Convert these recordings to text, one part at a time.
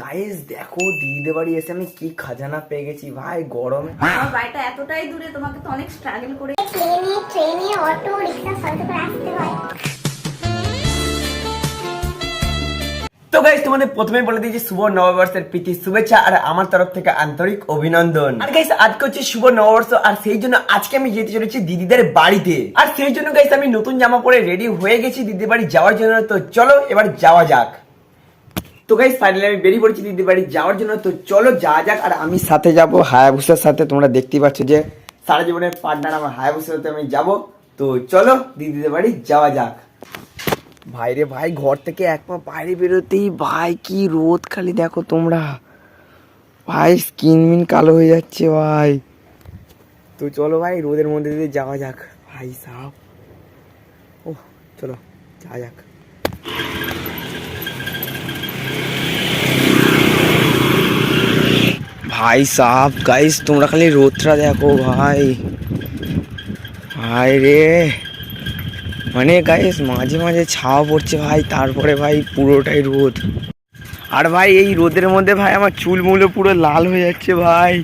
Guys দেখো দিদিদের বাড়ি এসে আমি কি খাজানা পেয়ে গেছি। ভাই গরমে। আমার বাড়িটা এতটাই দূরে তোমাকে তো অনেক স্ট্রাগল করে প্লেনে ট্রেনে অটো রিক্সা সব করে আসতে হয়। তো গাইস তোমাদের প্রথমে বলে দিয়েছি শুভ নববর্ষের প্রীতি, শুভেচ্ছা আর আমার তরফ থেকে আন্তরিক অভিনন্দন। আর গাইস আজকে হচ্ছে শুভ নববর্ষ আর সেই জন্য আজকে আমি যেতে চলেছি দিদিদের বাড়িতে। আর সেই জন্য গাইস আমি নতুন জামা পরে রেডি হয়ে গেছি দিদির বাড়ি যাওয়ার জন্য। তো চলো এবার যাওয়া যাক। তো গাইস ফাইনালি আমি বেরিয়ে পড়েছি দিদির বাড়ি যাওয়ার জন্য। তো চলো যাওয়া যাক আর আমি সাথে যাব হায়াবুসার সাথে। তোমরা দেখতেই পাচ্ছ যে সারা জীবনের পার্টনার আমার হায়াবুসার সাথে আমি যাব। তো চলো দিদিদের বাড়ি যাওয়া যাক। ভাইরে ভাই, ঘর থেকে এক পা বাইরে বেরোতেই ভাই কি রোদ খালি দেখো তোমরা। ভাই, স্কিন মিন কালো হয়ে যাচ্ছে ভাই। তো চলো ভাই, রোদের মধ্যে দিয়ে যাওয়া যাক। ভাই সাহ ও চলো, যাওয়া যাক। ভাই সাহ গাইস তোমরা খালি রোদটা দেখো ভাই। ভাই রে। মানে গাইস মাঝে মাঝে ছাওয়া পড়ছে ভাই, তারপরে ভাই পুরোটাই রোদ। আর ভাই, এই রোদের মধ্যে ভাই আমার চুল মুলো পুরো লাল হয়ে যাচ্ছে ভাই।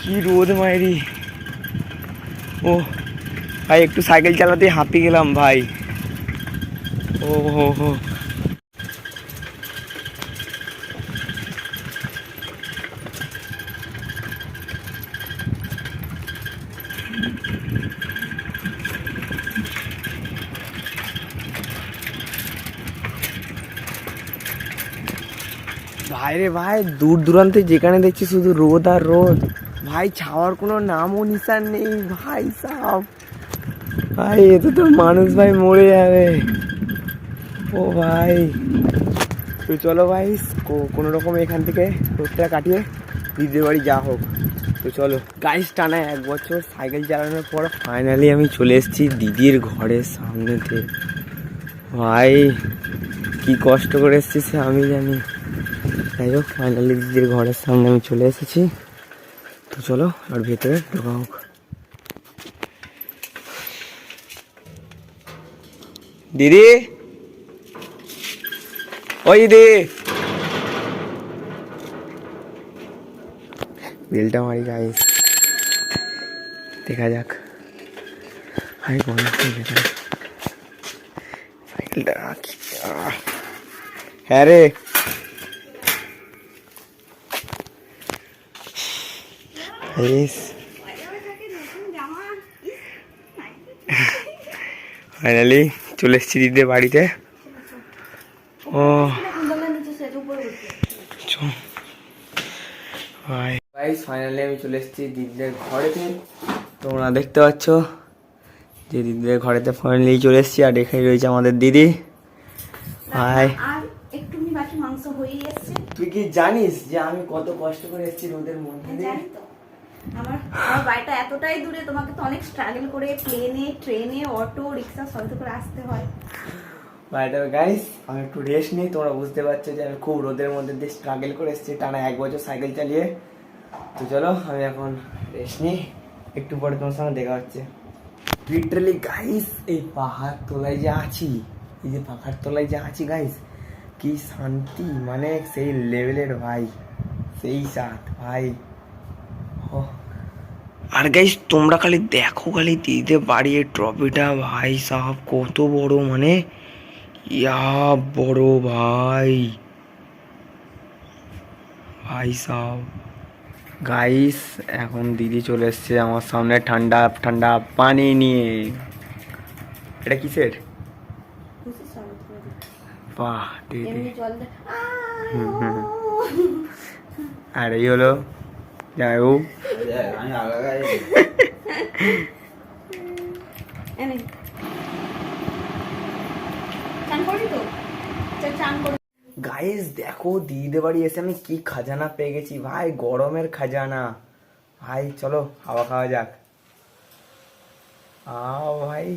কি রোদ মায়েরি ও, ভাই, একটু সাইকেল চালাতেই হাঁপিয়ে গেলাম ভাই। ও হো হো ভাই রে ভাই, দূর দূরান্তে যেখানে দেখছি শুধু রোদ আর রোদ। ভাই, ছাওয়ার কোনো নামও নিশান নেই। ভাই সাহ ভাই এতে তো মানুষ ভাই, মরে যাবে। ও ভাই। তো চলো ভাই কোনো রকম এখান থেকে রোদটা কাটিয়ে দিদির বাড়ি যা হোক। তো চলো। গাইস টানা এক বছর সাইকেল চালানোর পর ফাইনালি আমি চলে এসেছি দিদির ঘরের সামনেতে ভাই, কি কষ্ট করে এসেছি সে আমি জানি। যাই হোক ফাইনালি দিদির ঘরের সামনে আমি চলে এসেছি। তো চলো, আর ভেতরে ঢোকা হোক। দিদি? ওই দিদি! বেলটা মারি গাইস দেখা যাক। হাই কোন হ্যাঁ রে। ফাইনালি চলে এসেছি দিদির বাড়িতে। ও। গাইস ফাইনালি আমি চলে এসেছি দিদিদের ঘরেতে। তোমরা দেখতে পাচ্ছ যে দিদিদের ঘরেতে ফাইনালি চলে এসেছি আর এখানে রয়েছে আমাদের দিদি। ভাই আর একটু বাকি মাংস হয়েই এসছে। তুই কি জানিস যে আমি কত কষ্ট করে এসেছি রোদের মধ্যে দিয়ে? আমার আমার বাড়িটা এতটাই দূরে, তোমাকে তো অনেক স্ট্রাগল করে প্লেনে ট্রেনে অটো রিক্সা সব করে আসতে হয়। বাড়িতে গাইস আমি একটু রেস্ট নিই, তোমরা বুঝতে পারছ যে আমি খুব রোদের মধ্যে দিয়ে স্ট্রাগল করে এসেছি, টানা এক বছর সাইকেল চালিয়ে। তো চলো, আমি এখন রেস্ট নিই, একটু পরে তোমার সঙ্গে দেখা হচ্ছে। লিটারালি গাইস এই পাহাড় তলায় যে আছি, এই যে পাহাড় তলায় যে আছি গাইস কি শান্তি মানে সেই লেভেলের ভাই, সেই সাথ ভাই। আর গাইস তোমরা খালি দেখো খালি দিতে বাড়ি এই ট্রফিটা ভাই সাহেব কত বড় মানে। ইয়া বড় ভাই। ভাই সাহেব। গাইস এখন দিদি চলে এসছে আমার সামনে ঠান্ডা ঠান্ডা পানি নিয়ে। এটা কিসের। বাহ দিদি। আর এই হলো করে গাইস দেখো দিদিদের বাড়ি এসে আমি কি খাজানা পেয়ে গেছি। ভাই গরমের খাজানা। ভাই চলো হাওয়া খাওয়া যাক। আও ভাই।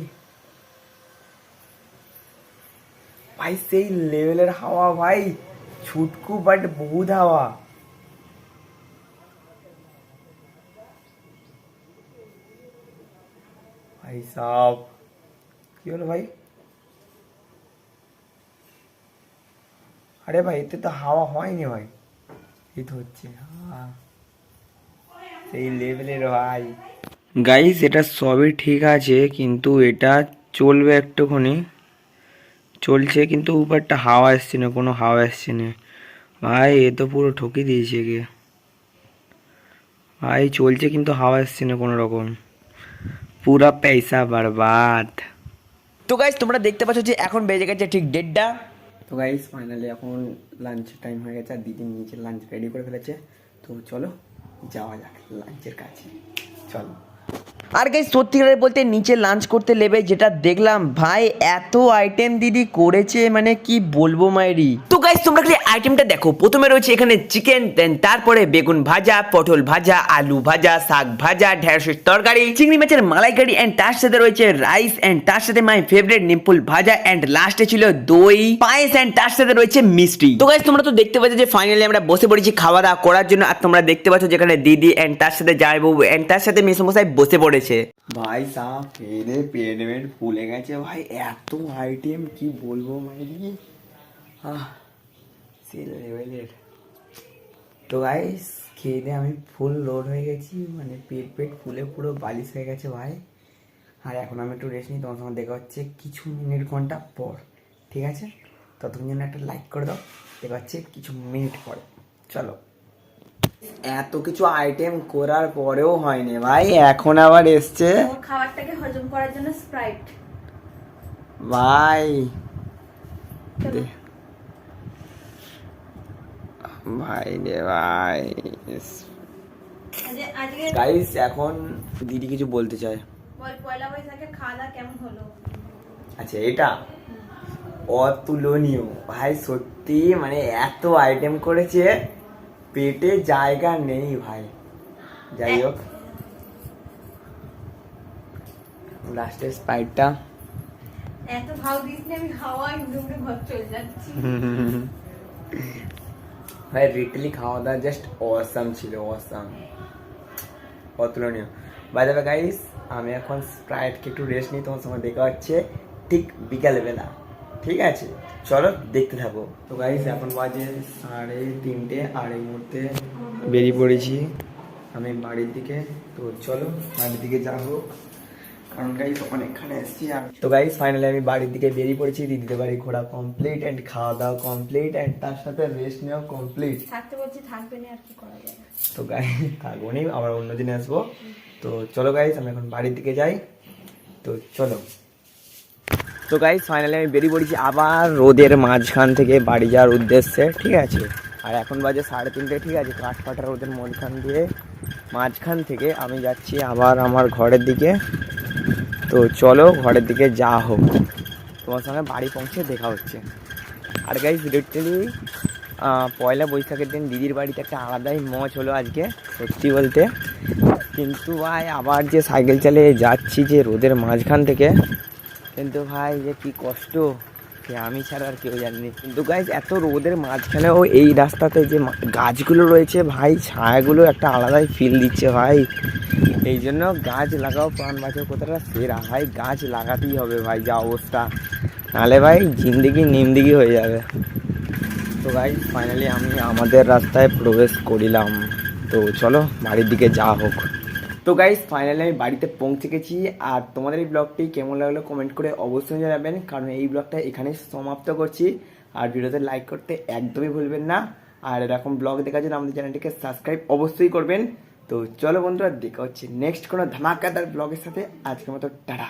ভাই সেই লেভেলের হাওয়া ভাই। ছুটকু বাট বহুত হাওয়া। ভাই সাহ কি হলো ভাই? আরে ভাই, এতে তো হাওয়া হয়নি ভাই। এই তো হচ্ছে। সেই লেভেলের ভাই। গাইস এটা সবই ঠিক আছে, কিন্তু এটা চলবে একটুখানি। চলছে, কিন্তু উপরটা হাওয়া আসছে না, কোনো হাওয়া আসছে না। ভাই, এ তো পুরো ঠকি দিয়েছে কে ভাই, চলছে, কিন্তু হাওয়া আসছে না কোনো রকম। পুরা পয়সা বরবাদ। তো গাইস তোমরা দেখতে পাচ্ছ যে এখন বেজে গেছে ঠিক দেড়টা। তো গাইস ফাইনালি এখন লাঞ্চ টাইম হয়ে গেছে আর দিদি নিচে লাঞ্চ রেডি করে ফেলেছে। তো চলো যাওয়া যাক লাঞ্চের কাছে। চলো। আর গাইস সত্যিকারের বলতে নিচে লাঞ্চ করতে লেবে, যেটা দেখলাম, ভাই, এত আইটেম দিদি করেছে মানে কি বলব মায়েরি তো গাইস তোমরা খালি আইটেমটা দেখো। প্রথমে রয়েছে এখানে চিকেন দেন তারপরে বেগুন ভাজা, পটল ভাজা, আলু ভাজা, শাক ভাজা, ঢেঁড়সের তরকারি, চিংড়ি মাছের মালাইকারি এন্ড তার সাথে রয়েছে রাইস এন্ড তার সাথে মাই ফেভারিট নিম্পুল ভাজা এন্ড লাস্টে ছিল দই, পায়েস এন্ড তার সাথে রয়েছে মিষ্টি। তো গাইস তোমরা তো দেখতে পাচ্ছ যে ফাইনালি আমরা বসে পড়েছি খাওয়া দাওয়া করার জন্য, আর তোমরা দেখতে পাচ্ছ যেখানে দিদি এন্ড তার সাথে জামাইবাবু এন্ড তার সাথে মেসমশাই বসে পড়েছে। ভাই সাহ ফেরে পেট ফুলে গেছে। ভাই, এত আইটেম কি বলব মাইরি আহ সে লেভেলের তো গাইস খেয়ে আমি ফুল লোড হয়ে গেছি। মানে পেট পেট ফুলে পুরো বালিশ হয়ে গেছে ভাই। আর এখন আমি একটু রেস্ট নিই, তোমার সঙ্গে দেখা হচ্ছে কিছু মিনিট ঘণ্টা পর। ঠিক আছে? ততক্ষণ জন্য একটা লাইক করে দাও। দেখা হচ্ছে কিছু মিনিট পরে। চলো। এত কিছু আইটেম করার পরেও হয়নি ভাই এখন আবার এসছে। খাবারটাকে হজম করার জন্য স্প্রাইট ভাই ভাই রে ভাই গাইস এখন দিদি কিছু বলতে চায়। বল পয়লা বৈশাখের খাওয়া কেমন হলো? আচ্ছা এটা অতুলনীয়। ভাই সত্যি মানে এত আইটেম করেছে। পেটে জায়গা নেই ভাই। যাই হোক। লাস্টের স্পাইটটা এত ভাও দিস না আমি হাওয়ায় উড়ে ঘর চলে যাচ্ছি। ভাই রিটেলি খাওয়া দাওয়া জাস্ট অসাম ছিল অসাম অতুলনীয়। বাই দ্য গাইস আমি এখন স্প্রাইটকে একটু রেস্ট নিই তোমার সঙ্গে দেখা হচ্ছে ঠিক বিকালবেলা। ঠিক আছে চলো দেখতে থাকো। তো গাইস এখন বাজে সাড়ে তিনটে আর এই মুহূর্তে বেরিয়ে পড়েছি আমি বাড়ির দিকে। তো চলো বাড়ির দিকে যাব কারণ গাইস অনেকখানে এসেছি আর তো গাইস ফাইনালি আমি বাড়ির দিকে বেরিয়ে পড়েছি। দিদিদের বাড়ি ঘোরা কমপ্লিট অ্যান্ড খাওয়া দাওয়া কমপ্লিট অ্যান্ড তার সাথে রেস্ট নেওয়া কমপ্লিট থাকতে বলছি থাকবে না আর কি করা যাবে? তো গাই থাকব নি আবার অন্যদিন আসব। তো চলো গাইস আমি এখন বাড়ির দিকে যাই। তো চলো। তো গাইস ফাইনালি আমি বেরিয়ে পড়েছি আবার রোদের মাঝখান থেকে বাড়ি যাওয়ার উদ্দেশ্যে, ঠিক আছে? আর এখন বাজে সাড়ে তিনটে, ঠিক আছে? কাঠ ফাটা রোদের মাঝখান দিয়ে মাঝখান থেকে আমি যাচ্ছি আবার আমার ঘরের দিকে। তো চলো ঘরের দিকে যা হোক। তোমার সঙ্গে বাড়ি পৌঁছে দেখা হচ্ছে। আর গাইস লিটারালি পয়লা বৈশাখের দিন দিদির বাড়িতে একটা আলাদাই মজ হলো আজকে, সত্যি বলতে। কিন্তু ভাই, আবার যে সাইকেল চালিয়ে যাচ্ছি যে রোদের মাঝখান থেকে কিন্তু ভাই, যে কি কষ্ট। সে আমি ছাড়া আর কেউ জানেনি কিন্তু গাইজ এত রোদের মাঝখানেও এই রাস্তাতে যে গাছগুলো রয়েছে ভাই, ছায়াগুলো একটা আলাদাই ফিল দিচ্ছে ভাই। এই জন্য গাছ লাগাও, প্রাণ বাঁচাও কথাটা সেরা। ভাই, গাছ লাগাতেই হবে ভাই, যা অবস্থা। নাহলে ভাই, জিন্দিগি নিমদিগি হয়ে যাবে। তো ভাই ফাইনালি আমি আমাদের রাস্তায় প্রবেশ করিলাম। তো চলো, বাড়ির দিকে যা হোক। তো গাইজ ফাইনালি আমি বাড়িতে পৌঁছে গেছি আর তোমাদের এই ব্লগটি কেমন লাগল কমেন্ট করে অবশ্যই জানাবেন। কারণ এই ব্লগটা এখানেই সমাপ্ত করছি। আর ভিডিওতে লাইক করতে একদমই ভুলবেন না। আর এরকম ব্লগ দেখার জন্য আমাদের চ্যানেলটিকে সাবস্ক্রাইব অবশ্যই করবেন। তো চলো বন্ধুরা, দেখা হচ্ছে নেক্সট কোনো ধামাকাদার ব্লগের সাথে। আজকের মতো, টাটা।